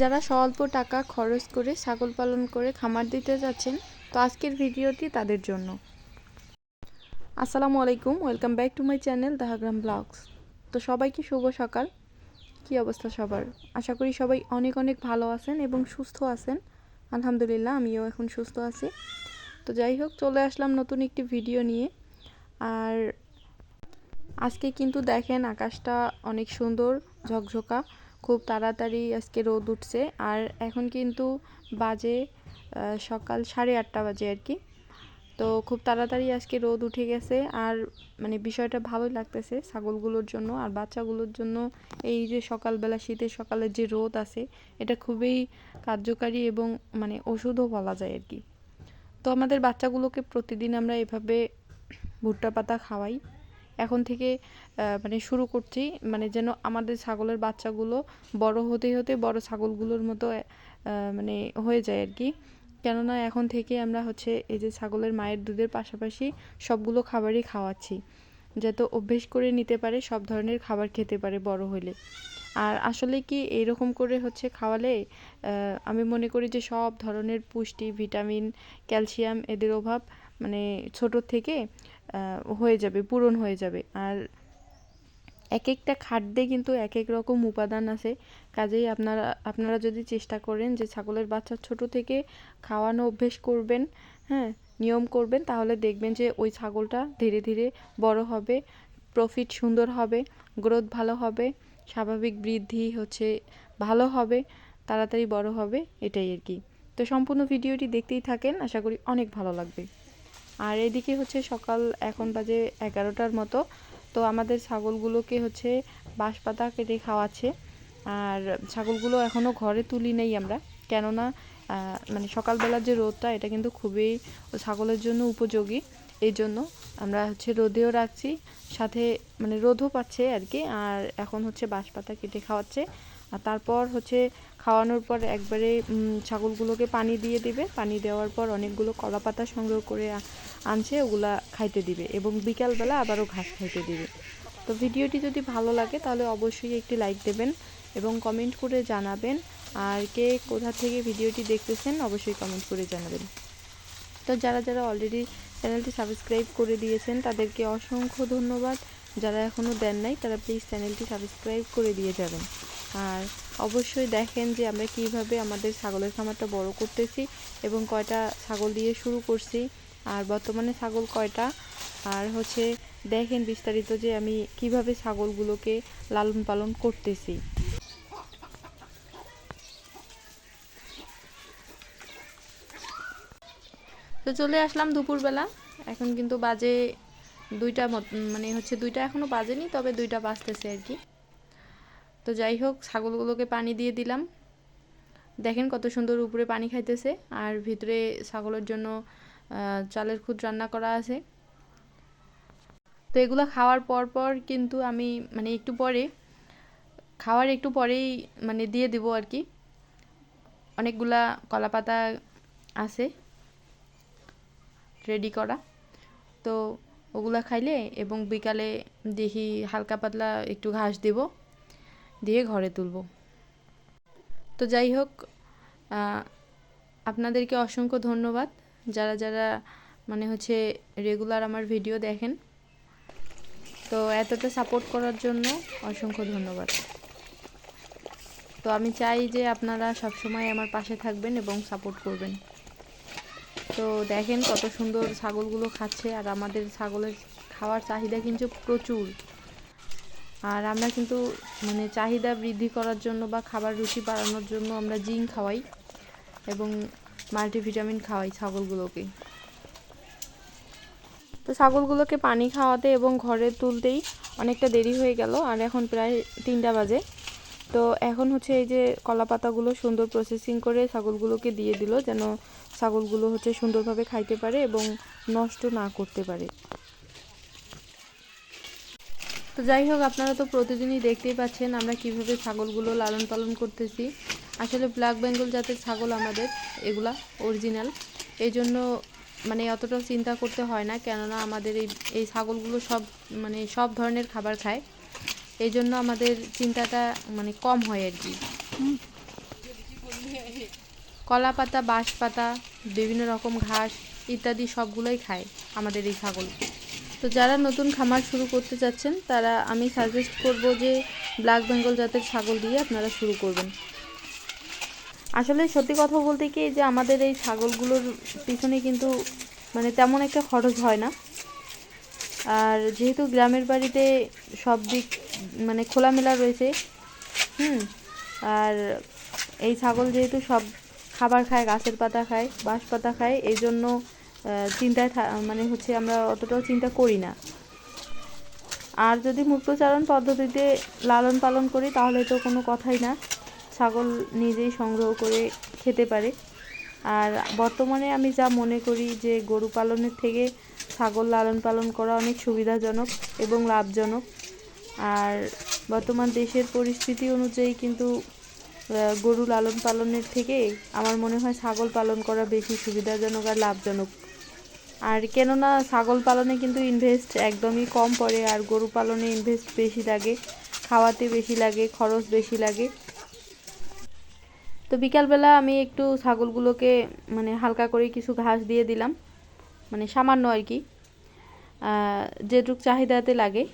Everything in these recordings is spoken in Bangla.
যারা স্বল্প টাকা খরচ করে ছাগল পালন করে খামার দিতে যাচ্ছেন, তো আজকের ভিডিওটি তাদের জন্য। আসসালামু আলাইকুম, welcome back to my channel Dahagram vlogs. তো সবাইকে শুভ সকাল? কি অবস্থা সবার? আশা করি সবাই অনেক অনেক ভালো আছেন এবং সুস্থ আছেন। আলহামদুলিল্লাহ, আমিও এখন সুস্থ আছি। তো যাই হোক, চলে আসলাম নতুন একটি ভিডিও নিয়ে। আর আজকে কিন্তু দেখেন, আকাশটা অনেক সুন্দর, ঝকঝকা। খুব তাড়াতাড়ি আজকে রোদ উঠছে। আর এখন কিন্তু বাজে সকাল সাড়ে আটটা বাজে আর কি। তো খুব তাড়াতাড়ি আজকে রোদ উঠে গেছে। আর মানে বিষয়টা ভালোই লাগতেছে ছাগলগুলোর জন্য। আর বাচ্চাগুলোর জন্য এই যে সকালবেলা শীতের সকালের যে রোদ আছে, এটা খুবই কার্যকারী এবং মানে ওষুধও বলা যায় আর কি। তো আমাদের বাচ্চাগুলোকে প্রতিদিন আমরা এভাবে ভুট্টা পাতা খাওয়াই। এখন থেকে মানে শুরু করছি মানে যেন আমাদের ছাগলের বাচ্চাগুলো বড় হতে হতে বড় ছাগলগুলোর মতো মানে হয়ে যায় আর কি। কেননা এখন থেকে আমরা হচ্ছে এই যে ছাগলের মায়ের দুধের পাশাপাশি সবগুলো খাবারই খাওয়াচ্ছি, যাতে অভ্যেস করে নিতে পারে, সব ধরনের খাবার খেতে পারে বড় হলে। আর আসলে কি এরকম করে হচ্ছে খাওয়ালে আমি মনে করি যে সব ধরনের পুষ্টি, ভিটামিন, ক্যালসিয়াম এদের অভাব মানে ছোট থেকে হয়ে যাবে, পূরণ হয়ে যাবে। আর এক একটা খাদ্যে কিন্তু এক এক রকম উপাদান আছে। কাজেই আপনারা আপনারা যদি চেষ্টা করেন যে ছাগলের বাচ্চা ছোট থেকে খাওয়ানো অভ্যেস করবেন হ্যাঁ নিয়ম করবেন, তাহলে দেখবেন যে ওই ছাগলটা ধীরে ধীরে বড় হবে প্রফিট সুন্দর হবে গ্রোথ ভালো হবে, স্বাভাবিক বৃদ্ধি হচ্ছে, ভালো হবে, তাড়াতাড়ি বড় হবে, এটাই আর কি। তো সম্পূর্ণ ভিডিওটি দেখতেই থাকেন, আশা করি অনেক ভালো লাগবে। আর এদিকে হচ্ছে সকাল এখন বাজে এগারোটার মতো। তো আমাদের ছাগলগুলোকে হচ্ছে বাঁশ পাতা কেটে খাওয়াচ্ছে। আর ছাগলগুলো এখনও ঘরে তুলি নেই আমরা। কেননা মানে সকালবেলার যে রোদটা, এটা কিন্তু খুবই ছাগলের জন্য উপযোগী। এই জন্য আমরা হচ্ছে রোদেও রাখছি। সাথে মানে রোদও পাচ্ছে আর কি। আর এখন হচ্ছে বাঁশ পাতা কেটে খাওয়াচ্ছে। আর তারপর হচ্ছে খাওয়ানোর পর একবারে ছাগলগুলোকে পানি দিয়ে দিবে। পানি দেওয়ার পর অনেকগুলো কলা পাতা সংগ্রহ করে আনছে, ওগুলা খাইতে দিবে এবং বিকালবেলা আবারও ঘাস খাইতে দিবে। তো ভিডিওটি যদি ভালো লাগে তাহলে অবশ্যই একটি লাইক দেবেন এবং কমেন্ট করে জানাবেন। আর কে কোথা থেকে ভিডিওটি দেখতেছেন অবশ্যই কমেন্ট করে জানাবেন। তো যারা যারা অলরেডি চ্যানেলটি সাবস্ক্রাইব করে দিয়েছেন তাদেরকে অসংখ্য ধন্যবাদ। যারা এখনও দেন নাই তারা প্লিজ চ্যানেলটি সাবস্ক্রাইব করে দিয়ে যাবেন। আর অবশ্যই দেখেন যে আমরা কীভাবে আমাদের ছাগলের খামারটা বড় করতেছি এবং কয়টা ছাগল দিয়ে শুরু করছি আর বর্তমানে ছাগল কয়টা? আর হচ্ছে দেখেন বিস্তারিত যে আমি কীভাবে ছাগলগুলোকে লালন পালন করতেছি। তো চলে আসলাম দুপুরবেলা। এখন কিন্তু বাজে দুইটা মানে হচ্ছে দুইটা এখনও বাজেনি, তবে দুইটা বাজতেছে আর কি। তো যাই হোক ছাগলগুলোকে পানি দিয়ে দিলাম। দেখেন কত সুন্দর উপরে পানি খাইতেছে। আর ভিতরে ছাগলের জন্য চালের খুদ রান্না করা আছে। তো এগুলো খাওয়ার পর পর কিন্তু আমি মানে একটু পরে, খাওয়ার একটু পরেই মানে দিয়ে দিব আর কি। অনেকগুলা কলা পাতা আছে রেডি করা। তো ওগুলা খাইলে এবং বিকালে দেখি হালকা পাতলা একটু ঘাস দেব। দিয়ে ঘরে তুলব। তো যাই হোক আপনাদেরকে অসংখ্য ধন্যবাদ। যারা যারা মানে হচ্ছে রেগুলার আমার ভিডিও দেখেন, তো এতটা সাপোর্ট করার জন্য অসংখ্য ধন্যবাদ। তো আমি চাই যে আপনারা সবসময় আমার পাশে থাকবেন এবং সাপোর্ট করবেন। তো দেখেন কত সুন্দর ছাগলগুলো খাচ্ছে, আর আমাদের ছাগলের খাওয়ার চাহিদা কিন্তু প্রচুর। আর আমরা কিন্তু মানে চাহিদা বৃদ্ধি করার জন্য বা খাবার রুচি বাড়ানোর জন্য আমরা জিঙ্ক খাওয়াই এবং মাল্টিভিটামিন খাওয়াই ছাগলগুলোকে। তো ছাগলগুলোকে পানি খাওয়াতে এবং ঘরে তুলতেই অনেকটা দেরি হয়ে গেল, আর এখন প্রায় তিনটা বাজে। তো এখন হচ্ছে এই যে কলা পাতাগুলো সুন্দর প্রসেসিং করে ছাগলগুলোকে দিয়ে দিল, যেন ছাগলগুলো হচ্ছে সুন্দরভাবে খাইতে পারে এবং নষ্ট না করতে পারে। তো যাই হোক, আপনারা তো প্রতিদিনই দেখতেই পাচ্ছেন আমরা কীভাবে ছাগলগুলো লালন পালন করতেছি। আসলে ব্ল্যাক বেঙ্গল জাতের ছাগল আমাদের, এগুলা অরিজিনাল এই জন্য মানে অতটাও চিন্তা করতে হয় না, কেননা আমাদের এই এই ছাগলগুলো সব মানে সব ধরনের খাবার খায়। এই জন্য আমাদের চিন্তাটা মানে কম হয় আর কি। কলা পাতা বাঁশ পাতা বিভিন্ন রকম ঘাস ইত্যাদি সবগুলোই খায় আমাদের এই ছাগল। তো যারা নতুন খামার শুরু করতে চাচ্ছেন, তারা আমি সাজেস্ট করব যে ব্ল্যাক বেঙ্গল জাতের ছাগল দিয়ে আপনারা শুরু করবেন। আসলে সত্যি কথা বলতে কি যে আমাদের এই ছাগলগুলোর পিছনে কিন্তু মানে তেমন একটা খরচ হয় না। আর যেহেতু গ্রামের বাড়িতে সব দিক মানে খোলামেলা রয়েছে, হুম, আর এই ছাগল যেহেতু সব খাবার খায়, গাছের পাতা খায় বাঁশ পাতা খায় এই জন্য চিন্তায় মানে হচ্ছে আমরা অতটাও চিন্তা করি না। আর যদি মুক্তচারণ পদ্ধতিতে লালন পালন করি, তাহলে তো কোনো কথাই না। ছাগল নিজেই সংগ্রহ করে খেতে পারে। আর বর্তমানে আমি যা মনে করি যে গরু পালনের থেকে ছাগল লালন পালন করা অনেক সুবিধাজনক এবং লাভজনক। আর বর্তমান দেশের পরিস্থিতি অনুযায়ী কিন্তু গরু লালন পালনের থেকে আমার মনে হয় ছাগল পালন করা বেশি সুবিধাজনক আর লাভজনক। আর কেননা ছাগল পালনে কিন্তু ইনভেস্ট একদমই কম পড়ে, আর গরু পালনে ইনভেস্ট বেশি লাগে, খাওয়াতে বেশি লাগে, খরচ বেশি লাগে। তো বিকালবেলা আমি একটু ছাগলগুলোকে মানে হালকা করে কিছু ঘাস দিয়ে দিলাম মানে সামান্য আর কি যেটুক চাহিদাতে লাগে।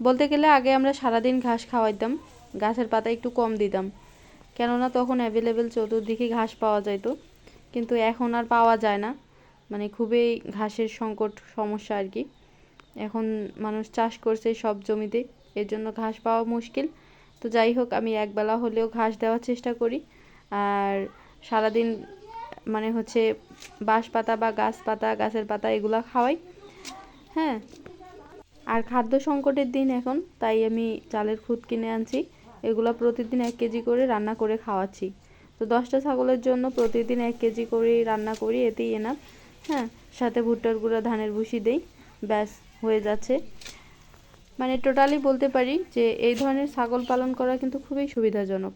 বলতে গেলে আগে আমরা সারাদিন ঘাস খাওয়াইতাম, গাছের পাতা একটু কম দিতাম। কেননা তখন অ্যাভেলেবেল চতুর্দিকে ঘাস পাওয়া যাইতো, কিন্তু এখন আর পাওয়া যায় না। মানে খুবই ঘাসের সংকট সমস্যা আর কি। এখন মানুষ চাষ করছে সব জমিতে, এর জন্য ঘাস পাওয়া মুশকিল। তো যাই হোক, আমি একবেলা হলেও ঘাস দেওয়ার চেষ্টা করি। আর সারাদিন মানে হচ্ছে বাঁশ পাতা বা গাছ পাতা, গাছের পাতা এগুলো খাওয়াই। হ্যাঁ আর খাদ্য সংকটের দিন এখন, তাই আমি চালের খুদ কিনে আনছি। এগুলো প্রতিদিন এক কেজি করে রান্না করে খাওয়াচ্ছি। তো দশটা ছাগলের জন্য প্রতিদিন এক কেজি করে রান্না করি, এতেই এনাফ হ্যাঁ সাথে ভুট্টার গুঁড়া, ধানের ভুসি দেই, ব্যাস, হয়ে যাচ্ছে। মানে টোটালি বলতে পারি যে, এই ধরনের ছাগল পালন করা কিন্তু খুবই সুবিধাজনক।